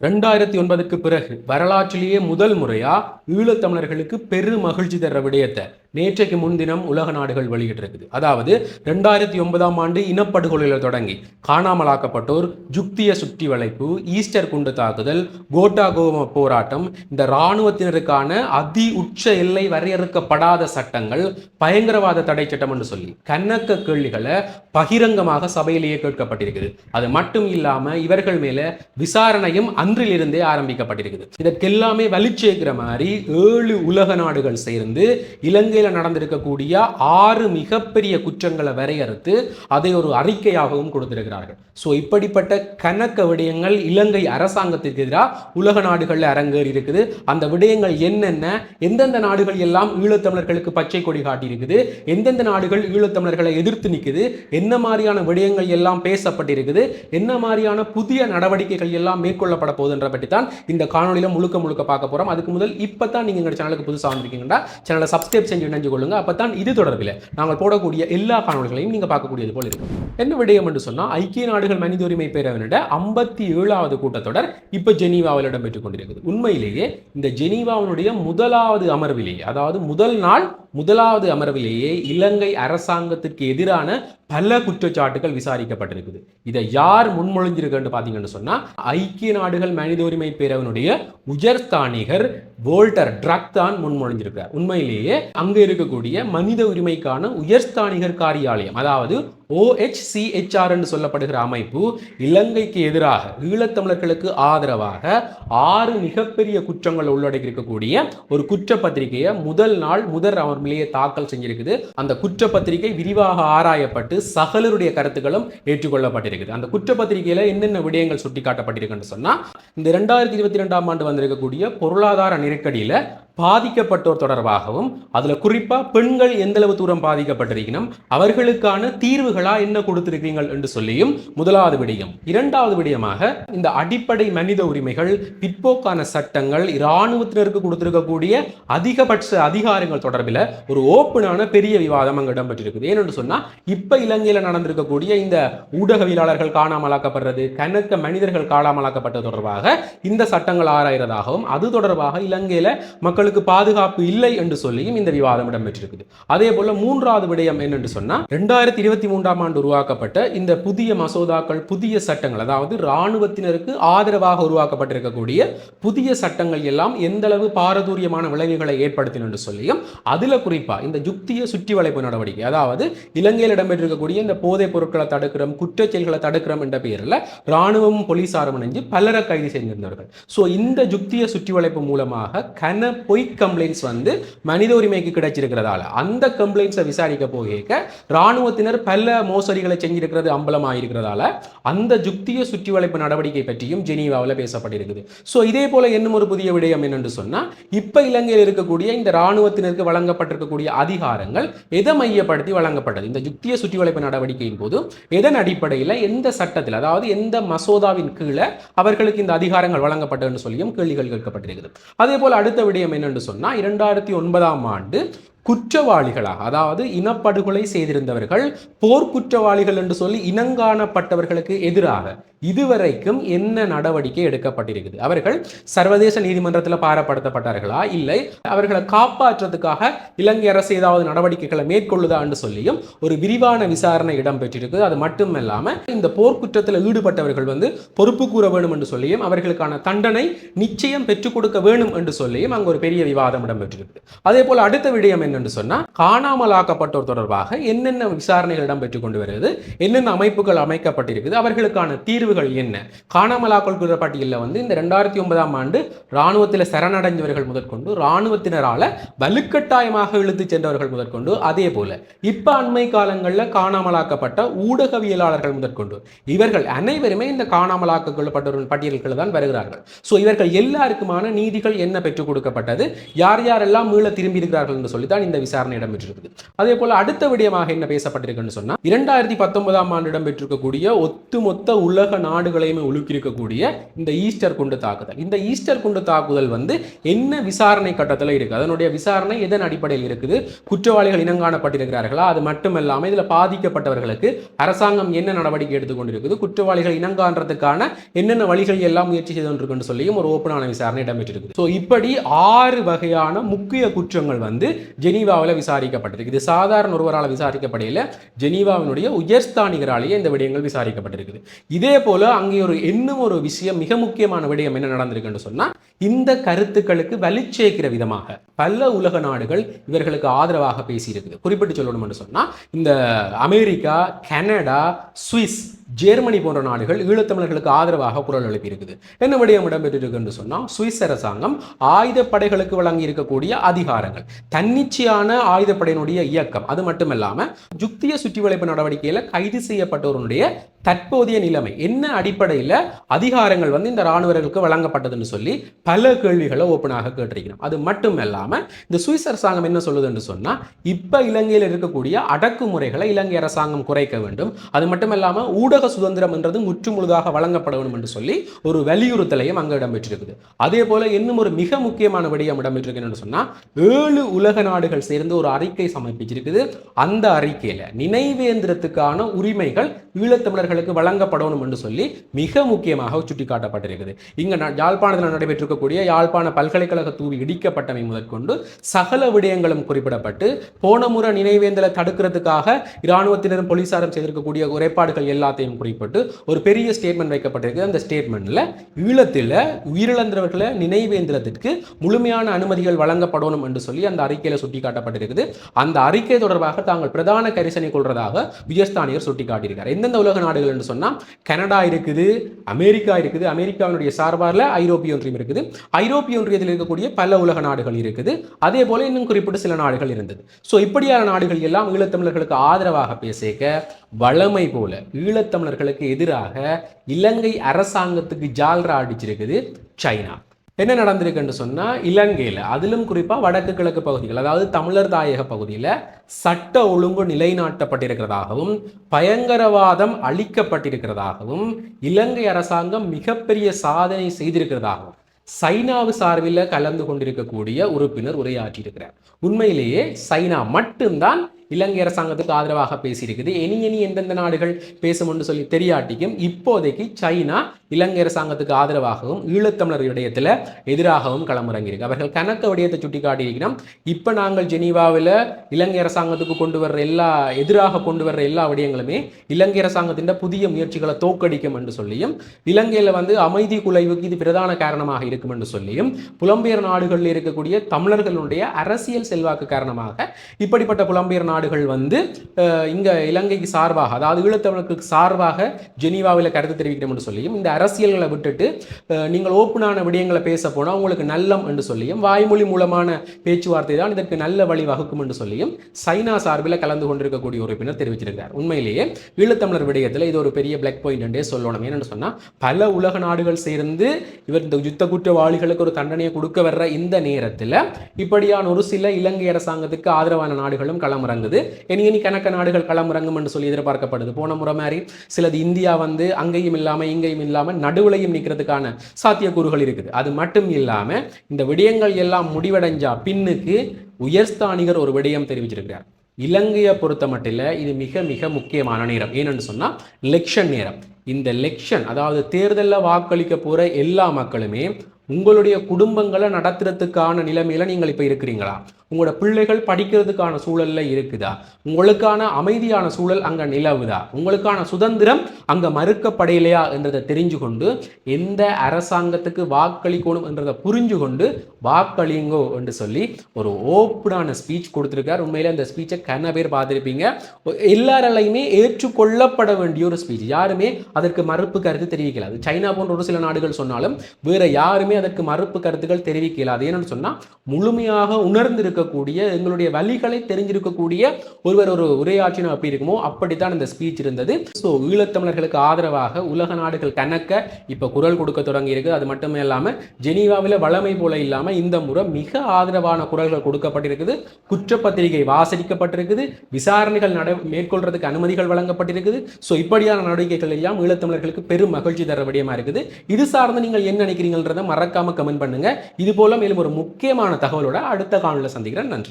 ரெண்டாயிரத்தி ஒன்பதுக்கு பிறகு வரலாற்றிலேயே முதல் முறையா ஈழத்தமிழர்களுக்கு பெரு மகிழ்ச்சி தர விடயத்தை நேற்றைக்கு முன்தினம் உலக நாடுகள் வெளியிட்டிருக்குது. அதாவது ரெண்டாயிரத்தி ஒன்பதாம் ஆண்டு இனப்படுகொலையில் தொடங்கி காணாமலாக்கப்பட்டோர் ஜுக்திய சுற்றி வளைப்பு ஈஸ்டர் குண்டு தாக்குதல் கோட்டா கோம போராட்டம் இந்த இராணுவத்தினருக்கான அதி உச்ச எல்லை வரையறுக்கப்படாத சட்டங்கள் பயங்கரவாத தடை சட்டம் என்று சொல்லி கண்ணக்க கேள்விகளை பகிரங்கமாக சபையிலேயே கேட்கப்பட்டிருக்குது. அது மட்டும் இல்லாம இவர்கள் மேல விசாரணையும் அன்றிலிருந்தே ஆரம்பிக்கப்பட்டிருக்குது. இதற்கெல்லாமே வலிச்சேர்க்கிற மாதிரி ஏழு உலக நாடுகள் சேர்ந்து இலங்கையில் நடந்திருக்கக்கூடிய ஆறு மிகப்பெரிய குற்றங்களை வரையறுத்து அதை ஒரு அறிக்கையாகவும் கொடுத்திருக்கிறார்கள். ஸோ இப்படிப்பட்ட கணக்க விடயங்கள் இலங்கை அரசாங்கத்திற்கு எதிராக உலக நாடுகளில் அரங்கேறி இருக்குது. அந்த விடயங்கள் என்னென்ன? எந்தெந்த நாடுகள் எல்லாம் ஈழத்தமிழர்களுக்கு பச்சை கொடி காட்டியிருக்குது? எந்தெந்த நாடுகள் ஈழத்தமிழர்களை எதிர்த்து நிற்குது என்ன மாதிரியான விடயங்கள் எல்லாம் பேசப்பட்டிருக்குது? என்ன மாதிரியான புதிய நடவடிக்கைகள் எல்லாம் மேற்கொள்ளப்பட போகுதுன்ற பற்றி தான் இந்த காணொலியில் முழுக்க முழுக்க பார்க்க போகிறோம் அதுக்கு முதல் இப்போ தான் நீங்கள் எங்கள் சேனலுக்கு புதுசாக வந்திருக்கீங்கன்னா சேனலை சப்ஸ்கிரைப் செஞ்சு இணைஞ்சு கொள்ளுங்க அப்போ தான் இது தொடர்பில் நாங்கள் போடக்கூடிய எல்லா காணொலிகளையும் நீங்கள் பார்க்கக்கூடியது போல் இருக்கும். என்ன விடயம் என்று சொன்னால் ஐக்கிய நாடுகள் மனித உரிமை பேரவனிட ஐம்பத்தி ஏழாவது கூட்டத்தொடர் இப்போ ஜெனீவாவில் இடம்பெற்றுக் கொண்டிருக்கிறது உண்மையிலேயே இந்த ஜெனீவாவினுடைய முதலாவது அமர்விலேயே அதாவது முதல் நாள் முதலாவது அமர்விலேயே இலங்கை அரசாங்கத்திற்கு எதிரான பல குற்றச்சாட்டுகள் விசாரிக்கப்பட்டிருக்குது. இதை யார் முன்மொழிஞ்சிருக்குன்னு பார்த்தீங்கன்னு சொன்னா ஐக்கிய நாடுகள் மனித உரிமை பேரவனுடைய உயர்ஸ்தானிகர் வோல்டர் ட்ரக் தான் முன்மொழிஞ்சிருக்கிறார் உண்மையிலேயே அங்கே இருக்கக்கூடிய மனித உரிமைக்கான உயர்ஸ்தானிகர் காரியாலயம் அதாவது OHCHR என்று சொல்லப்படுகிற அமைப்பு இலங்கைக்கு எதிராக ஈழத்தமிழர்களுக்கு ஆதரவாக ஆறு மிகப்பெரிய குற்றங்கள் உள்ளடக்கி இருக்கக்கூடிய ஒரு குற்றப்பத்திரிகையை முதல் நாள் முதல் அமர்விலேயே தாக்கல் செஞ்சிருக்குது. அந்த குற்றப்பத்திரிகை விரிவாக ஆராயப்பட்டு சகலருடைய கருத்துக்களும் ஏற்றுக்கொள்ளப்பட்டிருக்குது. அந்த குற்றப்பத்திரிகையில என்னென்ன விடயங்கள் சுட்டிக்காட்டப்பட்டிருக்குன்னு சொன்னா இந்த ரெண்டாயிரத்தி இருபத்தி ரெண்டாம் ஆண்டு வந்திருக்கக்கூடிய பொருளாதார நெருக்கடியில பாதிக்கப்பட்டோர் தொடர்பாகவும் அதுல குறிப்பா பெண்கள் எந்த அளவு தூரம் பாதிக்கப்பட்டிருக்கணும் அவர்களுக்கான தீர்வுகளாக என்ன கொடுத்திருக்கீங்கள் என்று சொல்லியும் முதலாவது விடயம். இரண்டாவது விடயமாக இந்த அடிப்படை மனித உரிமைகள் பிற்போக்கான சட்டங்கள் இராணுவத்தினருக்கு கொடுத்திருக்கக்கூடிய அதிகபட்ச அதிகாரங்கள் தொடர்பில் ஒரு ஓப்பனான பெரிய விவாதம் அங்கே இடம்பெற்றிருக்குது. ஏனென்று சொன்னால் இப்போ இலங்கையில் நடந்திருக்கக்கூடிய இந்த ஊடகவியலாளர்கள் காணாமலாக்கப்படுறது கணக்க மனிதர்கள் காணாமலாக்கப்பட்டது தொடர்பாக இந்த சட்டங்கள் ஆராயிறதாகவும் அது தொடர்பாக இலங்கையில் மக்கள் மக்களுக்கு பாதுகாப்பு இல்லை என்று சொல்லியும் இந்த விவாதம் இடம்பெற்றிருக்குது. அதே போல மூன்றாவது விடயம் என்னென்று சொன்னால் ரெண்டாயிரத்தி இருபத்தி மூன்றாம் ஆண்டு உருவாக்கப்பட்ட இந்த புதிய மசோதாக்கள் புதிய சட்டங்கள் அதாவது இராணுவத்தினருக்கு ஆதரவாக உருவாக்கப்பட்டிருக்கக்கூடிய புதிய சட்டங்கள் எல்லாம் எந்த அளவு பாரதூரியமான விளைவுகளை ஏற்படுத்தின என்று சொல்லியும் அதில் குறிப்பாக இந்த யுக்திய சுற்றி வளைப்பு நடவடிக்கை அதாவது இலங்கையில் இடம்பெற்றிருக்கக்கூடிய இந்த போதைப் பொருட்களை தடுக்கிறோம் குற்றச் செயல்களை தடுக்கிறோம் என்ற பெயரில் இராணுவமும் போலீசாரும் இணைஞ்சு பலரை கைது செய்திருந்தார்கள். ஸோ இந்த யுக்திய சுற்றி வளைப்பு மூலமாக கன பொய் கம்ப்ளைண்ட்ஸ் வந்து மனித உரிமைக்கு கிடைச்சிருக்கிறதால அந்த கம்ப்ளைண்ட்ஸை விசாரிக்க போக இராணுவத்தினர் பல மோசடிகளை செஞ்சிருக்கிறது அம்பலமாயிருக்கிறதால அந்த ஜுக்திய சுற்றி வளைப்பு நடவடிக்கை பற்றியும் ஜெனீவாவில் பேசப்பட்டிருக்குது. ஸோ இதே போல இன்னும் ஒரு புதிய விடயம் என்னென்று சொன்னால் இப்போ இலங்கையில் இருக்கக்கூடிய இந்த இராணுவத்தினருக்கு வழங்கப்பட்டிருக்கக்கூடிய அதிகாரங்கள் எதை மையப்படுத்தி வழங்கப்பட்டது? இந்த ஜுக்திய சுற்றி வளைப்பு நடவடிக்கையின் போது எதன் அடிப்படையில் எந்த சட்டத்தில் அதாவது எந்த மசோதாவின் கீழே அவர்களுக்கு இந்த அதிகாரங்கள் வழங்கப்பட்டதுன்னு சொல்லியும் கேள்விகள் கேட்கப்பட்டிருக்குது. அதே போல் அடுத்த விடயம் என்ன என்னென்று சொன்னா இரண்டாயிரத்தி ஒன்பதாம் ஆண்டு குற்றவாளிகளாக அதாவது இனப்படுகொலை செய்திருந்தவர்கள் போர்க்குற்றவாளிகள் என்று சொல்லி இனங்காணப்பட்டவர்களுக்கு எதிராக இதுவரைக்கும் என்ன நடவடிக்கை எடுக்கப்பட்டிருக்குது? அவர்கள் சர்வதேச நீதிமன்றத்தில் பாரப்படுத்தப்பட்டார்களா? இல்லை. அவர்களை காப்பாற்றுறதுக்காக இலங்கை அரசு ஏதாவது நடவடிக்கைகளை மேற்கொள்ளுதா என்று சொல்லியும் ஒரு விரிவான விசாரணை இடம்பெற்றிருக்குது. அது மட்டுமல்லாமல் இந்த போர்க்குற்றத்தில் ஈடுபட்டவர்கள் வந்து பொறுப்பு கூற வேணும் என்று சொல்லியும் அவர்களுக்கான தண்டனை நிச்சயம் பெற்றுக் கொடுக்க வேணும் என்று சொல்லியும் அங்கு ஒரு பெரிய விவாதம் இடம்பெற்றிருக்கு அதே போல் அடுத்த விடயம் என்று சொன்னா காணாமல் ஆக்கப்பட்டோர் தொடர்பாக என்னென்ன விசாரணைகள் இடம்பெற்றுக் கொண்டு வருகிறது என்னென்ன அமைப்புகள் அமைக்கப்பட்டிருக்குது அவர்களுக்கான தீர்வுகள் என்ன? காணாமலாக்கல் பட்டியலில் வந்து இந்த ரெண்டாயிரத்தி ஒன்பதாம் ஆண்டு இராணுவத்தில் சரணடைந்தவர்கள் முதற்கொண்டு இராணுவத்தினரால வலுக்கட்டாயமாக இழுத்து சென்றவர்கள் முதற்கொண்டு அதே போல இப்ப அண்மை காலங்களில் காணாமலாக்கப்பட்ட ஊடகவியலாளர்கள் முதற்கொண்டு இவர்கள் அனைவருமே இந்த காணாமலாக்கப்பட்டவர்கள் பட்டியல்கள் தான் வருகிறார்கள். ஸோ இவர்கள் எல்லாருக்குமான நீதிகள் என்ன பெற்றுக் கொடுக்கப்பட்டது? யார் யாரெல்லாம் மீள திரும்பி இருக்கிறார்கள் என்று சொல்லி தான் இந்த விசாரணை இடம்பெற்றிருக்குது. அதே போல அடுத்த விடயமாக என்ன பேசப்பட்டிருக்குன்னு சொன்னா இரண்டாயிரத்தி பத்தொன்பதாம் ஆண்டு இடம்பெற்றிருக்கக்கூடிய ஒத்துமொத்த உலக நாடுகளையுமே உலுக்கியிருக்கக்கூடிய இந்த ஈஸ்டர் குண்டு தாக்குதல். இந்த ஈஸ்டர் குண்டு தாக்குதல் வந்து என்ன விசாரணை கட்டத்தில் இருக்கு? அதனுடைய விசாரணை எதன் அடிப்படையில் இருக்குது? குற்றவாளிகள் இனங்காணப்பட்டிருக்கிறார்களா? அது மட்டுமல்லாமல் இதில் பாதிக்கப்பட்டவர்களுக்கு அரசாங்கம் என்ன நடவடிக்கை எடுத்துக்கொண்டிருக்குது? குற்றவாளிகள் இனங்காண்றதுக்கான என்னென்ன வழிகள் எல்லாம் முயற்சி செய்து கொண்டிருக்குன்னு சொல்லியும் ஒரு ஓப்பனான விசாரணை இடம்பெற்றிருக்குது. ஸோ இப்படி ஆறு வகையான முக்கிய குற்றங்கள் வந்து ஜெனீவாவில் விசாரிக்கப்பட்டிருக்கு இது சாதாரண ஒருவரால் விசாரிக்கப்படையில். ஜெனீவாவினுடைய உயர்ஸ்தானிகராலேயே இந்த விடயங்கள் விசாரிக்கப்பட்டிருக்குது. இதே போல அங்கே ஒரு இன்னும் ஒரு விஷயம் மிக முக்கியமான விடயம் என்ன நடந்திருக்குன்னு சொன்னா இந்த கருத்துக்களுக்கு வலிச்சேர்க்கிற விதமாக பல உலக நாடுகள் இவர்களுக்கு ஆதரவாக பேசியிருக்குது. குறிப்பிட்டு சொல்லணும் என்று சொன்னா இந்த அமெரிக்கா கனடா சுவிஸ் ஜெர்மனி போன்ற நாடுகள் ஈழத்தமிழர்களுக்கு ஆதரவாக குரல் எழுப்பியிருக்குது. என்ன விடயம் இடம்பெற்றிருக்கு என்று சொன்னால் சுவிஸ் அரசாங்கம் ஆயுதப்படைகளுக்கு வழங்கி இருக்கக்கூடிய அதிகாரங்கள் தன்னிச்சையான ஆயுதப்படையினுடைய இயக்கம் அது மட்டுமல்லாமல் ஜுக்திய சுற்றி வளைப்பு நடவடிக்கையில் கைது செய்யப்பட்டவருடைய தற்போதைய நிலைமை என்ன அடிப்படையில் அதிகாரங்கள் வந்து இந்த இராணுவர்களுக்கு வழங்கப்பட்டதுன்னு சொல்லி பல கேள்விகளை ஓப்பனாக கேட்டிருக்கிறோம். அது மட்டும் இல்லாமல் இந்த சுவிஸ் அரசாங்கம் என்ன சொல்லுதுன்னு சொன்னால் இப்போ இலங்கையில் இருக்கக்கூடிய அடக்குமுறைகளை இலங்கை அரசாங்கம் குறைக்க வேண்டும். அது மட்டும் இல்லாமல் ஊடக சுதந்திரம் என்றது முற்றுமுழுதாக வழங்கப்பட வேண்டும் என்று சொல்லி ஒரு வலியுறுத்தலையும் அங்கே இடம்பெற்றிருக்குது. அதே போல இன்னும் ஒரு மிக முக்கியமான விடயம் இடம்பெற்றிருக்குன்னு சொன்னால் ஏழு உலக நாடுகள் சேர்ந்து ஒரு அறிக்கை சமர்ப்பிச்சிருக்குது. அந்த அறிக்கையில் நினைவேந்திரத்துக்கான உரிமைகள் ஈழத்தமிழர்களுக்கு வழங்கப்படணும் என்று சொல்லி மிக முக்கியமாக சுட்டிக்காட்டப்பட்டிருக்குது. இங்க யாழ்ப்பாணத்தில் யாழ்ப்பாணத்தில் இருக்கக்கூடிய யாழ்ப்பாண பல்கலைக்கழக தூவி இடிக்கப்பட்டமை முதற்கொண்டு சகல விடயங்களும் குறிப்பிடப்பட்டு போன முறை நினைவேந்தலை தடுக்கிறதுக்காக இராணுவத்தினரும் போலீசாரும் செய்திருக்கக்கூடிய குறைபாடுகள் எல்லாத்தையும் குறிப்பிட்டு ஒரு பெரிய ஸ்டேட்மெண்ட் வைக்கப்பட்டிருக்கு அந்த ஸ்டேட்மெண்ட்ல ஈழத்தில் உயிரிழந்தவர்களை நினைவேந்திரத்திற்கு முழுமையான அனுமதிகள் வழங்கப்படணும் என்று சொல்லி அந்த அறிக்கையில் சுட்டிக்காட்டப்பட்டிருக்குது. அந்த அறிக்கை தொடர்பாக தாங்கள் பிரதான கரிசனை கொள்றதாக உயர்ஸ்தானியர் சுட்டிக்காட்டியிருக்கார். எந்தெந்த உலக நாடுகள் என்று சொன்னா கனடா இருக்குது அமெரிக்கா இருக்குது. அமெரிக்காவினுடைய சார்பாரில் ஐரோப்பிய ஒன்றியம் இருக்குது. ஐரோப்பிய ஒன்றியத்தில் இருக்கக்கூடிய பல உலக நாடுகள் இருக்குது. அதே போல இன்னும் குறிப்பிட்ட சில நாடுகள் இருந்தது. ஸோ இப்படியான நாடுகள் எல்லாம் ஈழத்தமிழர்களுக்கு ஆதரவாக பேசிக்க வளமை போல ஈழத்தமிழர்களுக்கு எதிராக இலங்கை அரசாங்கத்துக்கு ஜால்ரா அடிச்சிருக்குது சைனா. என்ன நடந்திருக்குன்னு சொன்னா இலங்கையில் அதிலும் குறிப்பா வடக்கு கிழக்கு பகுதிகள் அதாவது தமிழர் தாயக பகுதியில் சட்ட ஒழுங்கு நிலைநாட்டப்பட்டிருக்கிறதாகவும் பயங்கரவாதம் அழிக்கப்பட்டிருக்கிறதாகவும் இலங்கை அரசாங்கம் மிகப்பெரிய சாதனை செய்திருக்கிறதாகவும் சைனாவு சார்பில் கலந்து கொண்டிருக்கக்கூடிய உறுப்பினர் உரையாற்றியிருக்கிறார். உண்மையிலேயே சைனா மட்டும்தான் இலங்கை அரசாங்கத்துக்கு ஆதரவாக பேசியிருக்குது. இனி இனி எந்தெந்த நாடுகள் பேசும்னு சொல்லி தெரியாட்டிக்கும் இப்போதைக்கு சைனா இலங்கை அரசாங்கத்துக்கு ஆதரவாகவும் ஈழத்தமிழர் விடயத்தில் எதிராகவும் களமிறங்கியிருக்கு. அவர்கள் கணக்க விடயத்தை சுட்டி காட்டியிருக்கிறோம் இப்போ நாங்கள் ஜெனீவாவில் இலங்கை அரசாங்கத்துக்கு கொண்டு வர்ற எல்லா எதிராக கொண்டு வர்ற எல்லா விடயங்களுமே இலங்கை அரசாங்கத்தின் புதிய முயற்சிகளை தோக்கடிக்கும் என்று சொல்லியும் இலங்கையில் வந்து அமைதி குலைவுக்கு இது பிரதான காரணமாக இருக்கும் என்று சொல்லியும் புலம்பெயர் நாடுகளில் இருக்கக்கூடிய தமிழர்களுடைய அரசியல் செல்வாக்கு காரணமாக இப்படிப்பட்ட புலம்பெயர் நாடுகள் வந்து இங்கே இலங்கைக்கு சார்பாக அதாவது ஈழத்தமிழர்களுக்கு சார்பாக ஜெனீவாவில் கருத்து தெரிவிக்கணும் என்று சொல்லியும் இந்த அரசியல்களை விட்டுட்டு நீங்கள் ஓப்பனான விடயங்களை பேச போனால் உங்களுக்கு நல்லம் என்று சொல்லியும் வாய்மொழி மூலமான பேச்சுவார்த்தை தான் இதற்கு நல்ல வழி வகுக்கும் என்று சொல்லியும் சைனா சார்பில் கலந்து கொண்டிருக்கக்கூடிய உறுப்பினர் தெரிவிச்சிருக்கிறார் உண்மையிலேயே ஈழத்தமிழர் விடயத்தில் இது ஒரு பெரிய பிளாக் பாயிண்ட் என்றே சொல்லணும். ஏன்னு சொன்னால் பல உலக நாடுகள் சேர்ந்து இவர் இந்த யுத்த குற்றவாளிகளுக்கு ஒரு தண்டனையை கொடுக்க வர்ற இந்த நேரத்தில் இப்படியான ஒரு சில இலங்கை அரசாங்கத்துக்கு ஆதரவான நாடுகளும் களமிறங்குது. இனி இனி கணக்க நாடுகள் களமிறங்கும் என்று சொல்லி எதிர்பார்க்கப்படுது. போன முறை மாதிரி சிலது இந்தியா வந்து அங்கேயும் இல்லாமல் இங்கேயும் இல்லாமல் நடுவுலையும் நிற்கிறதுக்கான சாத்தியக்கூறுகள் இருக்குது. அது மட்டும் இல்லாமல் இந்த விடயங்கள் எல்லாம் முடிவடைஞ்சா பின்னுக்கு உயர்ஸ்தானிகர் ஒரு விடயம் தெரிவிச்சிருக்கிறார். இலங்கையை பொறுத்த மட்டில் இது மிக மிக முக்கியமான நேரம். ஏன்னு சொன்னால் லெக்ஷன் நேரம். இந்த லெக்ஷன் அதாவது தேர்தலில் வாக்களிக்க போகிற எல்லா மக்களுமே உங்களுடைய குடும்பங்களை நடத்துறதுக்கான நிலைமையில நீங்கள் இப்போ இருக்கிறீங்களா? உங்களோட பிள்ளைகள் படிக்கிறதுக்கான சூழல்ல இருக்குதா? உங்களுக்கான அமைதியான சூழல் அங்க நிலவுதா? உங்களுக்கான சுதந்திரம் அங்க மறுக்கப்படையிலையா என்றதை தெரிஞ்சு கொண்டு எந்த அரசாங்கத்துக்கு வாக்களிக்கணும் என்றதை புரிஞ்சு கொண்டு வாக்களிங்கோ என்று சொல்லி ஒரு ஓப்பனான ஸ்பீச் கொடுத்துருக்கார். உண்மையில அந்த ஸ்பீச்சை கன பேர் பார்த்துருப்பீங்க. எல்லாராலையுமே ஏற்றுக்கொள்ளப்பட வேண்டிய ஒரு ஸ்பீச் யாருமே அதற்கு மறுப்பு கருத்து தெரிவிக்கல. அது சைனா போன்ற ஒரு சில நாடுகள் சொன்னாலும் வேற யாருமே அதற்கு மறுப்பு கருத்துக்கள் தெரிவிக்க அது ஏன்னு சொன்னா முழுமையாக உணர்ந்திருக்கக்கூடிய எங்களுடைய வழிகளை தெரிஞ்சிருக்கக்கூடிய ஒருவர் ஒரு உரையாற்றினா அப்படி இருக்குமோ அப்படித்தான் இந்த ஸ்பீச் இருந்தது. ஸோ ஈழத்தமிழர்களுக்கு ஆதரவாக உலக நாடுகள் கணக்க இப்போ குரல் கொடுக்க தொடங்கி இருக்கு அது மட்டுமே இல்லாமல் ஜெனீவாவில் வளமை போல இல்லாம இந்த முறை மிக ஆதரவான குரல்கள் கொடுக்கப்பட்டிருக்குது. குற்றப்பத்திரிகை வாசிக்கப்பட்டிருக்குது. விசாரணைகள் நட மேற்கொள்றதுக்கு அனுமதிகள் வழங்கப்பட்டிருக்குது. ஸோ இப்படியான நடவடிக்கைகள் எல்லாம் ஈழத்தமிழர்களுக்கு பெரும் மகிழ்ச்சி தர விடயமா இருக்குது. இது சார்ந்து நீங்கள் என்ன நினைக்கிறீங்கன்றதை மறக்காம கமெண்ட் பண்ணுங்க. இது போல மேலும் ஒரு முக்கியமான தகவலோட அடுத்த காணொலியில் சந்திக்கிறேன். நன்றி.